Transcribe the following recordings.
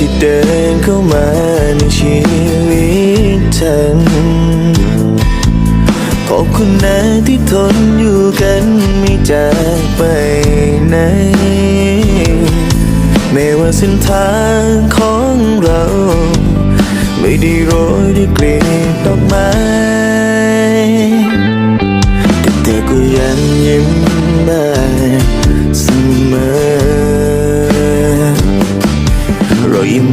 ที่เดินเข้ามาในชีวิตฉัน ขอบคุณนะที่ทนอยู่กันไม่จากไปไหน ไม่ว่าเส้นทางของเรา ไม่ได้โรยด้วยกลิ่น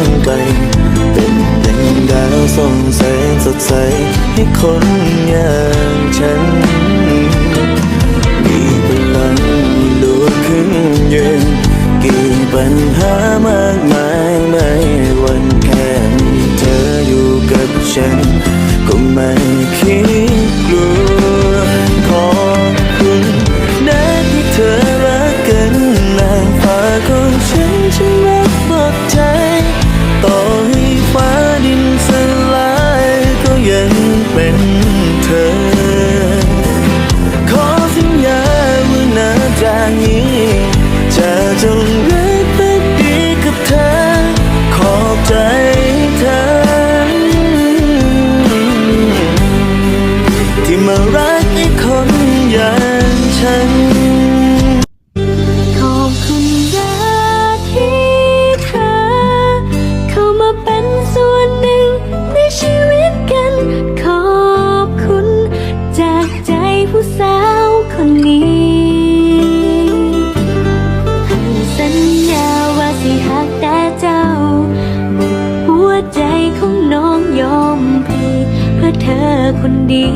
นไกล เป็นดังดาวส่องแสงสดใส ให้คนอย่างฉัน มีพลังดูขึ้นยืนกี่ปัญหามากมายไม่วันแค่มีเธออยู่กับฉัน ก็ไม่คิดกลัว จะ แค่คนเดี